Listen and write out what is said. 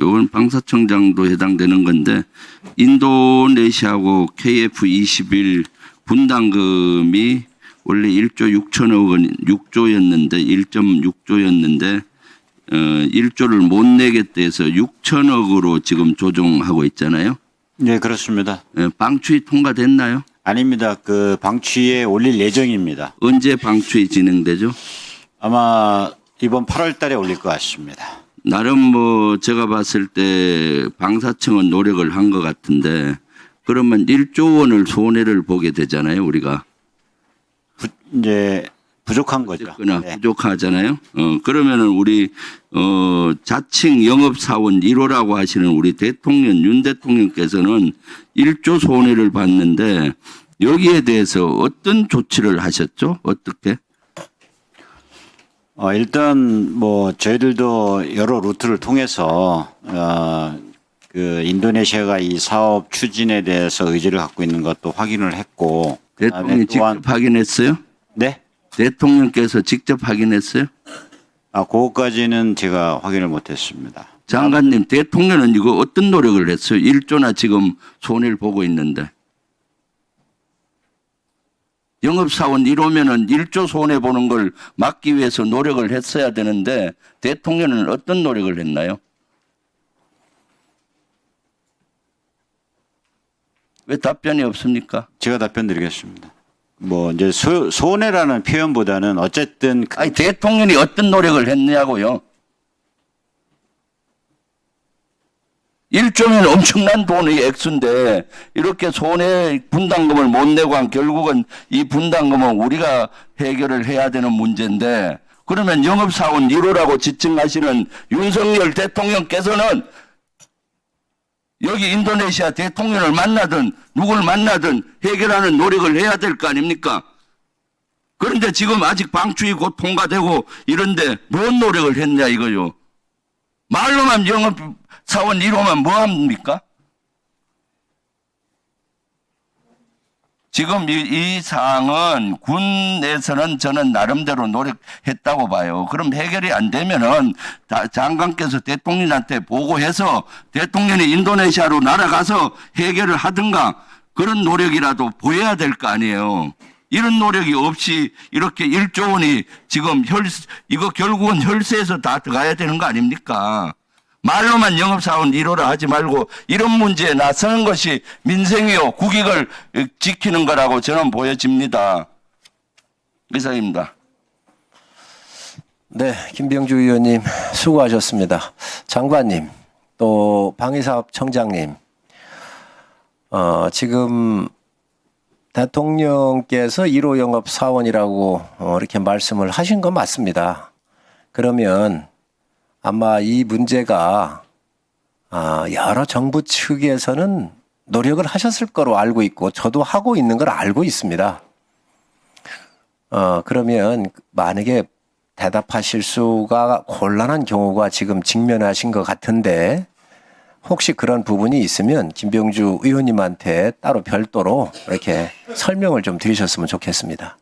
요건 방사청장도 해당되는 건데 인도네시아하고 KF21 분담금이 원래 1조 6천억 원 6조였는데 1.6조였는데 어 1조를 못 내겠다 해서 6천억으로 지금 조정하고 있잖아요. 네, 그렇습니다. 예, 방출이 통과됐나요? 아닙니다. 그 방취에 올릴 예정입니다. 언제 방출이 진행되죠? 아마 이번 8월 달에 올릴 것 같습니다. 나름 뭐 제가 봤을 때 방사청은 노력을 한 것 같은데 그러면 1조 원을 손해를 보게 되잖아요 우리가 부, 이제 부족한 거죠. 어쨌거나 네. 부족하잖아요. 어 그러면은 우리 어 자칭 영업 사원 1호라고 하시는 우리 대통령 윤 대통령께서는 1조 손해를 봤는데 여기에 대해서 어떤 조치를 하셨죠? 어떻게? 어, 일단 뭐 저희들도 여러 루트를 통해서 어, 그 인도네시아가 이 사업 추진에 대해서 의지를 갖고 있는 것도 확인을 했고 대통령이 또한 직접 확인했어요? 네. 대통령께서 직접 확인했어요? 아, 그것까지는 제가 확인을 못했습니다. 장관님, 대통령은 이거 어떤 노력을 했어요? 1조나 지금 손해를 보고 있는데. 영업사원 1호면은 1조 손해보는 걸 막기 위해서 노력을 했어야 되는데 대통령은 어떤 노력을 했나요? 왜 답변이 없습니까? 제가 답변 드리겠습니다. 뭐 이제 소, 손해라는 표현보다는 어쨌든 그 아니, 대통령이 어떤 노력을 했냐고요? 1조면 엄청난 돈의 액수인데 이렇게 손해 분담금을 못 내고 한 결국은 이 분담금은 우리가 해결을 해야 되는 문제인데 그러면 영업사원 1호라고 지칭하시는 윤석열 대통령께서는 여기 인도네시아 대통령을 만나든 누굴 만나든 해결하는 노력을 해야 될 거 아닙니까? 그런데 지금 아직 방출이 곧 통과되고 이런데 뭔 노력을 했냐 이거요. 말로만 영업 사원 1호만 뭐 합니까? 지금 이, 이 사항은 군에서는 저는 나름대로 노력했다고 봐요. 그럼 해결이 안 되면은 다- 장관께서 대통령한테 보고해서 대통령이 인도네시아로 날아가서 해결을 하든가 그런 노력이라도 보여야 될 거 아니에요. 이런 노력이 없이 이렇게 1조 원이 지금 혈, 이거 결국은 혈세에서 다 들어가야 되는 거 아닙니까? 말로만 영업사원 1호라 하지 말고 이런 문제에 나서는 것이 민생이요 국익을 지키는 거라고 저는 보여집니다. 이상입니다. 네, 김병주 의원님 수고하셨습니다. 장관님, 또 방위사업청장님, 어, 지금 대통령께서 1호 영업 사원이라고 어, 이렇게 말씀을 하신 건 맞습니다. 그러면 아마 이 문제가 아, 여러 정부 측에서는 노력을 하셨을 거로 알고 있고 저도 하고 있는 걸 알고 있습니다. 어, 그러면 만약에 대답하실 수가 곤란한 경우가 지금 직면하신 것 같은데 혹시 그런 부분이 있으면 김병주 의원님한테 따로 별도로 이렇게 설명을 좀 드리셨으면 좋겠습니다.